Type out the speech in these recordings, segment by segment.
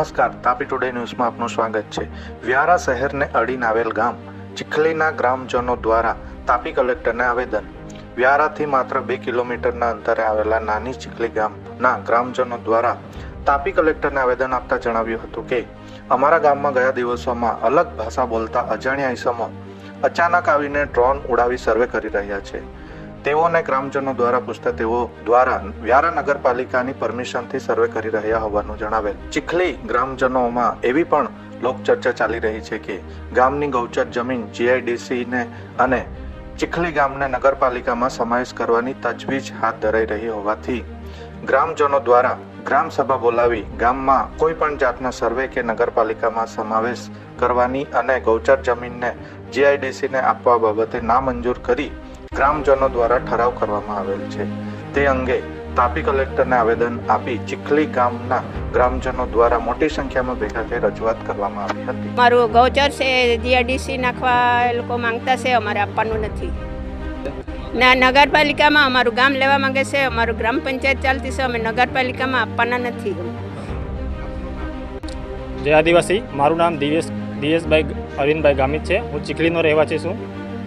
નમસ્કાર, તાપી ટુડે ન્યૂઝમાં આપનું સ્વાગત છે. વ્યારા શહેરને અડીને આવેલ ગામ, ચીખલીના ગ્રામજનો દ્વારા તાપી કલેક્ટરને આવેદન. વ્યારાથી માત્ર બે કિલોમીટરના અંતરે આવેલા નાની ચીખલી ગામના ગ્રામજનો દ્વારા તાપી કલેક્ટરને આવેદન આપતા જણાવ્યું હતું કે, અમારા ગામમાં ગયા દિવસોમાં અલગ ભાષા બોલતા અજાણ્યા ઇસમો અચાનક આવીને ડ્રોન ઉડાવી સર્વે કરી રહ્યા છે. તેઓને ગ્રામજનો દ્વારા પૂછતા તેઓ દ્વારા વ્યારા નગરપાલિકાની પરમિશનથી સર્વે કરી રહ્યા હોવાનું જણાવેલ. ચીખલી ગ્રામજનોમાં એવી પણ લોકચર્ચા ચાલી રહી છે કે ગામની ગૌચર જમીન જીઆઈડીસીને અને ચીખલી ગામને નગરપાલિકામાં સમાવેશ કરવાની તજવીજ હાથ ધરાઈ રહી હોવાથી ગ્રામજનો દ્વારા ગ્રામ સભા બોલાવી ગામમાં કોઈ પણ જાતના સર્વે કે નગરપાલિકામાં સમાવેશ કરવાની અને ગૌચર જમીનને જીઆઈડીસીને આપવા બાબતે નામંજૂર કરી ગ્રામજનો દ્વારા ઠરાવ કરવામાં આવેલ છે. તે અંગે તાપી કલેક્ટરને આવેદન આપી ચીખલી ગામના ગ્રામજનો દ્વારા મોટી સંખ્યામાં ભેગા થઈ રજૂઆત કરવામાં આવી હતી. મારું ગૌચર છે જીઆરડીસી નાખવા એ લોકો માંગતા છે અમારે આપવાનું નથી. ના નગરપાલિકામાં અમારું ગામ લેવા માંગે છે અમારું ગ્રામ પંચાયત ચાલતી છે અમે નગરપાલિકામાં આપવાના નથી. જય આદિવાસી મારું નામ દિવેશ દિવેશભાઈ અરવિંદભાઈ ગામિત છે. હું ચીખલીનો રહેવાસી છું.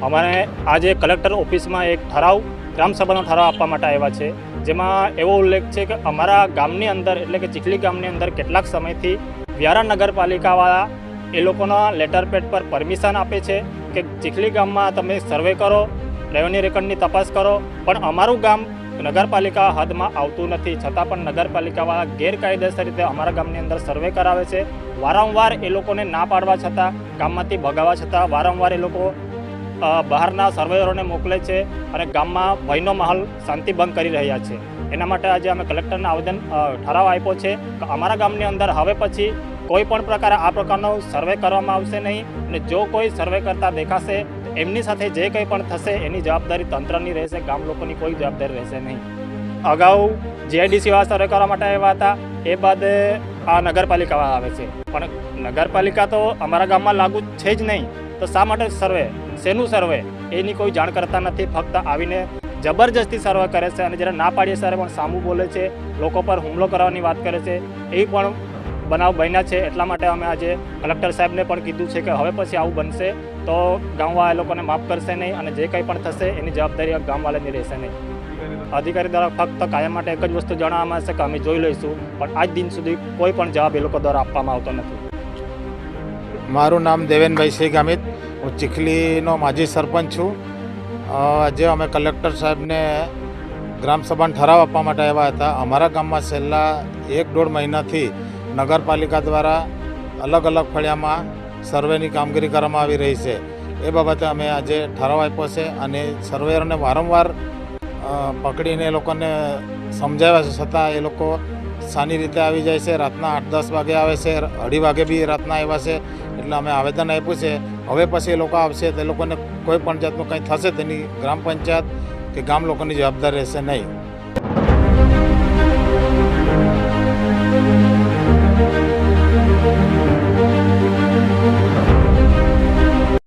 અમારે આજે કલેક્ટર ઓફિસમાં એક ઠરાવ, ગ્રામસભાનો ઠરાવ આપવા માટે આવ્યા છે. જેમાં એવો ઉલ્લેખ છે કે અમારા ગામની અંદર, એટલે કે ચીખલી ગામની અંદર કેટલાક સમયથી વ્યારા નગરપાલિકાવાળા એ લોકોના લેટર પેડ પર પરમિશન આપે છે કે ચીખલી ગામમાં તમે સર્વે કરો રેવન્યુ રેકર્ડની તપાસ કરો. પણ અમારું ગામ નગરપાલિકા હદમાં આવતું નથી. છતાં પણ નગરપાલિકાવાળા ગેરકાયદેસર રીતે અમારા ગામની અંદર સર્વે કરાવે છે. વારંવાર એ લોકોને ના પાડવા છતાં, ગામમાંથી ભગાવવા છતાં વારંવાર એ લોકો બહારના સર્વેયરોને મોકલે છે અને ગામમાં ભયનો માહોલ શાંતિભંગ કરી રહ્યા છે. એના માટે આજે અમે કલેક્ટરને આવેદન ઠરાવ આપ્યો છે કે અમારા ગામની અંદર હવે પછી કોઈ પણ પ્રકારે આ પ્રકારનો સર્વે કરવામાં આવશે નહીં અને જો કોઈ સર્વે કરતા દેખાશે એમની સાથે જે કંઈ પણ થશે એની જવાબદારી તંત્રની રહેશે, ગામ લોકોની કોઈ જવાબદારી રહેશે નહીં. અગાઉ જીઆઈડીસી વાળા સર્વે કરવા માટે આવ્યા હતા, એ બાદ આ નગરપાલિકા આવે છે. પણ નગરપાલિકા તો અમારા ગામમાં લાગુ છે જ નહીં. તો શા માટે સર્વે? શેનું સર્વે? એની કોઈ જાણ કરતા નથી, ફક્ત આવીને જબરજસ્તી સર્વે કરે છે અને જ્યારે ના પાડીએ સારે પણ સામું બોલે છે, લોકો પર હુમલો કરવાની વાત કરે છે. એ પણ બનાવ બન્યા છે, એટલા માટે અમે આજે કલેક્ટર સાહેબને પણ કીધું છે કે હવે પછી આવું બનશે તો ગામવાળા લોકોને માફ કરશે નહીં અને જે કંઈ પણ થશે એની જવાબદારી ગામવાળાની રહેશે નહીં. અધિકારી દ્વારા ફક્ત કાયમ માટે એક જ વસ્તુ જણાવવામાં આવશે કે અમે જોઈ લઈશું, પણ આજ દિન સુધી કોઈ પણ જવાબ એ લોકો દ્વારા આપવામાં આવતો નથી. મારું નામ દેવેનભાઈ શેખ ગામિત હું ચીખલીનો માજી સરપંચ છું. આજે અમે કલેક્ટર સાહેબને ગ્રામસભાને ઠરાવ આપવા માટે આવ્યા હતા. અમારા ગામમાં છેલ્લા એક દોઢ મહિનાથી નગરપાલિકા દ્વારા અલગ અલગ ફળિયામાં સર્વેની કામગીરી કરવામાં આવી રહી છે. એ બાબતે અમે આજે ઠરાવ આપ્યો છે અને સર્વેયરને વારંવાર પકડીને એ લોકોને સમજાવ્યા છે. છતાં એ લોકો સાની રીતે આવી જાય છે. રાતના આઠ દસ વાગે આવે છે. અઢી વાગે બી રાતના આવ્યા છે. એટલે અમે આવેદન આપ્યું છે. હવે પછી એ લોકો આવશે તો લોકોને કોઈ પણ જાતનું કંઈ થશે તેની ગ્રામ પંચાયત કે ગામ લોકોની જવાબદારી રહેશે નહીં.